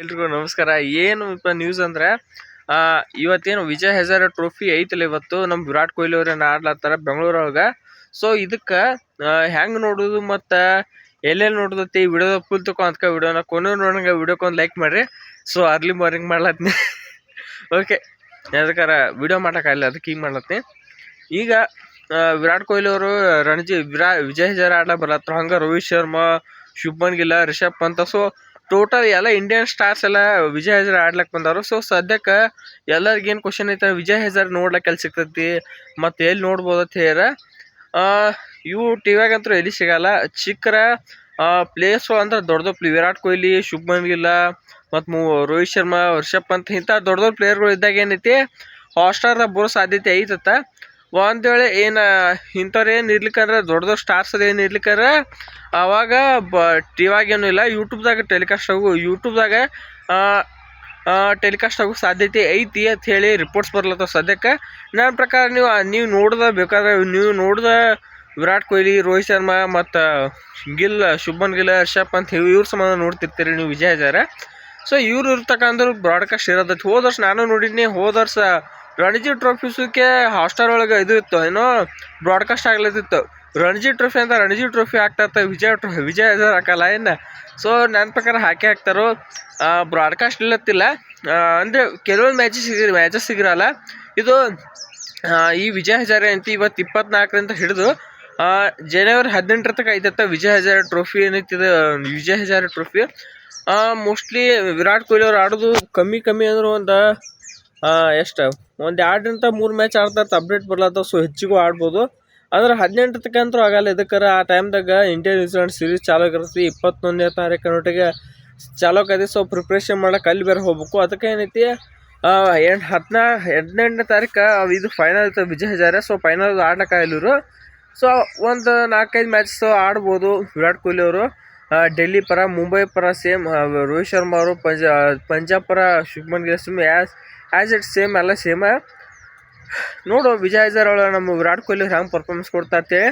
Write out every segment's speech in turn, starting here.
ಎಲ್ರಿಗೂ ನಮಸ್ಕಾರ. ಏನು ನ್ಯೂಸ್ ಅಂದ್ರೆ ಇವತ್ತೇನು ವಿಜಯ್ ಹೆಜಾರೆ ಟ್ರೋಫಿ ಐತಲ್ಲ ಇವತ್ತು? ನಮ್ಮ ವಿರಾಟ್ ಕೊಹ್ಲಿ ಅವ್ರನ್ನ ಆಡ್ಲಾತ್ತಾರ ಬೆಂಗಳೂರೊಳಗೆ. ಸೊ ಇದಕ್ಕೆ ಹೆಂಗೆ ನೋಡೋದು ಮತ್ತು ಎಲ್ಲೆಲ್ಲಿ ನೋಡುದತ್ತಿ ಈ ವಿಡಿಯೋ ಫುಲ್ ತಕೊ ಅದಕ್ಕ ವಿಡಿಯೋನ ಕೊನೆ ನೋಡಂಗೆ ವಿಡಿಯೋಕ್ಕೊಂದು ಲೈಕ್ ಮಾಡಿರಿ. ಸೊ ಅರ್ಲಿ ಮಾರ್ನಿಂಗ್ ಮಾಡ್ಲತ್ನಿ. ಓಕೆ ಯಾವ್ದಕ್ಕಾರ ವಿಡಿಯೋ ಮಾಡೋಕ್ಕಾಗಲ್ಲ ಅದಕ್ಕೆ ಈಗ ಮಾಡ್ಲತ್ನಿ. ಈಗ ವಿರಾಟ್ ಕೊಹ್ಲಿ ಅವರು ರಣಜಿ, ವಿರಾ, ವಿಜಯ್ ಹೆಜಾರ ಆಡ್ಲಾ ಬರತ್ರ ಹಂಗೆ ರೋಹಿತ್ ಶರ್ಮಾ, ಶುಭನ್ ಗಿಲ್ಲ ರಿಷಬ್ ಪಂತ. ಸೊ ಟೋಟಲ್ ಎಲ್ಲ ಇಂಡಿಯನ್ ಸ್ಟಾರ್ಸ್ ಎಲ್ಲ ವಿಜಯ್ ಹೆಸರು ಆಡ್ಲಕ್ ಬಂದರು ಸೊ ಸದ್ಯಕ್ಕೆ ಎಲ್ಲರಿಗೂ ಏನು ಕ್ವಶನ್ ಐತೆ? ವಿಜಯ್ ಹೆಸರು ನೋಡ್ಲಕ್ಕೆ ಎಲ್ಲಿ ಸಿಗ್ತೈತಿ? ಮತ್ತು ಎಲ್ಲಿ ನೋಡ್ಬೋದು ಅಂತ ಆ, ಇವು ಟಿವ್ಯಾಗಂತೂ ಎಲ್ಲಿ ಸಿಗಲ್ಲ. ಚಿಕ್ಕರ ಪ್ಲೇಸು ಅಂದ್ರೆ ದೊಡ್ಡ ದೊಡ್ಡ ವಿರಾಟ್ ಕೊಹ್ಲಿ ಶುಭ್ಮನ್ ಗಿಲ್ಲ ಮತ್ತು ರೋಹಿತ್ ಶರ್ಮಾ ರಿಷಬ್ ಪಂತ್ ಇಂಥ ದೊಡ್ಡ ದೊಡ್ಡ ಪ್ಲೇಯರ್ಗಳು ಇದ್ದಾಗ ಏನೈತಿ? ಹಾಟ್ಸ್ಟಾರ್ದಾಗ ಬರೋ ಸಾಧ್ಯತೆ ಐತತ್ತ ಒಂದ್ ವೇಳೆ ಏನು ಇಂಥವ್ರು ಏನು ಇರ್ಲಿಕ್ಕಂದ್ರೆ ದೊಡ್ಡ ದೊಡ್ಡ ಸ್ಟಾರ್ಸ್ ಅದು ಏನು ಇರ್ಲಿಕ್ಕಂದ್ರೆ ಅವಾಗ ಬ ಏನೂ ಇಲ್ಲ ಯೂಟ್ಯೂಬ್ದಾಗ ಟೆಲಿಕಾಸ್ಟ್ ಆಗು ಯೂಟ್ಯೂಬ್ದಾಗ ಟೆಲಿಕಾಸ್ಟ್ ಆಗೋ ಸಾಧ್ಯತೆ ಐತಿ ಅಂತ ಹೇಳಿ ರಿಪೋರ್ಟ್ಸ್ ಬರ್ಲತ್ತ ಸದ್ಯಕ್ಕೆ. ನನ್ನ ಪ್ರಕಾರ ನೀವು ನೀವು ನೋಡ್ದ ಬೇಕಾದ್ರೆ, ನೀವು ನೋಡ್ದ ವಿರಾಟ್ ಕೊಹ್ಲಿ, ರೋಹಿತ್ ಶರ್ಮಾ ಮತ್ತು ಗಿಲ್, ಶುಭನ್ ಗಿಲ್, ರಿಷಬ್ ಪಂತ್ ಇವ್- ಇವ್ರ ಸಂಬಂಧ ನೋಡ್ತಿರ್ತೀರಿ ನೀವು ವಿಜಯ್ ಹಜಾರ. ಸೊ ಇವ್ರು ಇರ್ತಕ್ಕಂಥ ಬ್ರಾಡ್ಕಾಸ್ಟ್ ಇರೋದೈತಿ. ಹೋದ ವರ್ಷ ನಾನು ನೋಡಿದ್ದೀನಿ ಹೋದ ವರ್ಷ ರಣಜಿ ಟ್ರೋಫಿಸಕ್ಕೆ ಹಾಟ್ಸ್ಟಾರ್ ಒಳಗೆ ಇದು ಇತ್ತು, ಏನೋ ಬ್ರಾಡ್ಕಾಸ್ಟ್ ಆಗ್ಲತ್ತಿತ್ತು. ರಣಜಿ ಟ್ರೋಫಿ ಅಂತ ರಣಜಿ ಟ್ರೋಫಿ ಹಾಕ್ತಾ ವಿಜಯ ಟ್ರೋ, ವಿಜಯ್ ಹೆಸರು ಹಾಕಲ್ಲ ಏನು? ಸೊ ನನ್ನ ಪ್ರಕಾರ ಹಾಕಿ ಹಾಕ್ತಾರೋ ಬ್ರಾಡ್ಕಾಸ್ಟ್ ಇಲ್ಲತ್ತಿಲ್ಲ. ಅಂದರೆ ಕೆಲವೊಂದು ಮ್ಯಾಚಸ್ ಮ್ಯಾಚಸ್ ಸಿಗಿರಲ್ಲ. ಇದು ಈ ವಿಜಯ್ ಹಜಾರೆ ಅಂತ ಇವತ್ತು ಇಪ್ಪತ್ನಾಲ್ಕರಿಂದ ಹಿಡಿದು ಜನವರಿ ಹದಿನೆಂಟರ ತನಕ ಐತತ್ತ ವಿಜಯ್ ಹಜಾರೆ ಟ್ರೋಫಿ ಏನೈತಿದೆ, ವಿಜಯ್ ಹಜಾರೆ ಟ್ರೋಫಿ. ಮೋಸ್ಟ್ಲಿ ವಿರಾಟ್ ಕೊಹ್ಲಿ ಅವ್ರು ಆಡೋದು ಕಮ್ಮಿ ಕಮ್ಮಿ ಅಂದ್ರೆ ಒಂದು ಎಷ್ಟು? ಒಂದು ಎರಡರಿಂದ ಮೂರು ಮ್ಯಾಚ್ ಆಡ್ತಾರೆ ಅಪ್ಡೇಟ್ ಬರ್ಲತ್ತವ ಸೊ ಹೆಚ್ಚಿಗೂ ಆಡ್ಬೋದು. ಅಂದ್ರೆ ಹದಿನೆಂಟು ತಕ್ಕಂತೂ ಆಗಲ್ಲ ಇದಕ್ಕರ ಆ ಟೈಮ್ದಾಗ ಇಂಡಿಯಾ ನ್ಯೂಜಿಲ್ಯಾಂಡ್ ಸೀರೀಸ್ ಚಾಲೂ ಆಗಿರ್ತೈತಿ. ಇಪ್ಪತ್ತೊಂದನೇ ತಾರೀಕು ನೋಟಿಗೆ ಚಾಲೂ ಆಗೈತಿ ಸೊ ಪ್ರಿಪ್ರೇಷನ್ ಮಾಡಕ್ಕೆ ಅಲ್ಲಿ ಬೇರೆ ಹೋಗ್ಬೇಕು. ಅದಕ್ಕೆ ಏನೈತಿ ಎಂಟು ಹದಿನಾ, ಹದಿನೆಂಟನೇ ತಾರೀಕು ಇದು ಫೈನಲ್ ಇತ್ತು ವಿಜಯ್ ಹಜಾರೆ ಸೊ ಫೈನಲ್ ಆಡ್ಲಕ್ಕಾಗಿಲ್ಲ ಇವರು. ಸೊ ಒಂದು ನಾಲ್ಕೈದು ಮ್ಯಾಚಸ್ ಆಡ್ಬೋದು ವಿರಾಟ್ ಕೊಹ್ಲಿ ಅವರು. ಡೆಲ್ಲಿ ಪರ, ಮುಂಬೈ ಪರ ಸೇಮ್ ರೋಹಿತ್ ಶರ್ಮಾ ಅವರು ಪಂಜಾ ಪಂಜಾಬ್ ಪರ, Shubman Gill same as as it same ಎಲ್ಲ ಸೇಮ ನೋಡು, ವಿಜಯ್ ಹಜಾರ್ ಒಳಗೆ ನಮ್ಮ ವಿರಾಟ್ ಕೊಹ್ಲಿ ಅವ್ರು ಹೆಂಗೆ ಪರ್ಫಾರ್ಮೆನ್ಸ್ ಕೊಡ್ತಾ ಅಂತೇಳಿ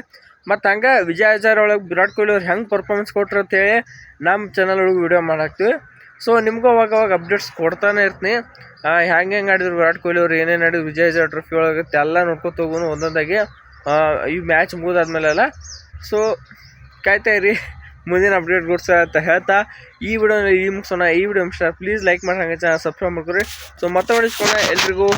ಮತ್ತು ಹಂಗೆ ವಿಜಯ್ ಹಜಾರ್ ಒಳಗೆ ವಿರಾಟ್ ಕೊಹ್ಲಿ ಅವ್ರು ಹೆಂಗೆ ಪರ್ಫಾರ್ಮೆನ್ಸ್ ಕೊಟ್ರು ಅಂತೇಳಿ ನಮ್ಮ ಚಾನಲ್ ಒಳಗೆ ವಿಡಿಯೋ ಮಾಡಾಕ್ತೀವಿ. ಸೊ ನಿಮಗೂ ಅವಾಗ ಅವಾಗ ಅಪ್ಡೇಟ್ಸ್ ಕೊಡ್ತಾನೆ ಇರ್ತೀನಿ. ಹೆಂಗೆ ಹೆಂಗೆ ಆಡಿದ್ರು ವಿರಾಟ್ ಕೊಹ್ಲಿ ಅವ್ರು, ಏನೇನು ಆಡಿದ್ರು, ವಿಜಯ್ ಹಜಾರ್ ಟ್ರೋಫಿ ಒಳಗೆ ಎಲ್ಲ ನೋಡ್ಕೊತ ಹೋಗೋನು ಒಂದೊಂದಾಗಿ. ಈ ಮ್ಯಾಚ್ ಮುಗಿದಾದ್ಮೇಲೆಲ್ಲ ಸೊ ಕಾಯ್ತಾ ಇರಿ. ಮುಂದಿನ ಅಪ್ಡೇಟ್ ಕೊಡ್ಸ ಅಂತ ಹೇಳ್ತಾ ಈ ವಿಡಿಯೋ ಈ ಮುಗಿಸೋಣ. ಈ ವಿಡಿಯೋ ಇಷ್ಟ ಪ್ಲೀಸ್ ಲೈಕ್ ಮಾಡಿ ಹಂಗೆ ಚಾನಲ್ ಸಬ್ಸ್ಕ್ರೈಬ್ ಮಾಡ್ಕೊರಿ ಸೊ ಮತ್ತೆ ಮಾಡಿಸ್ಕೊಣ ಎಲ್ರಿಗೂ.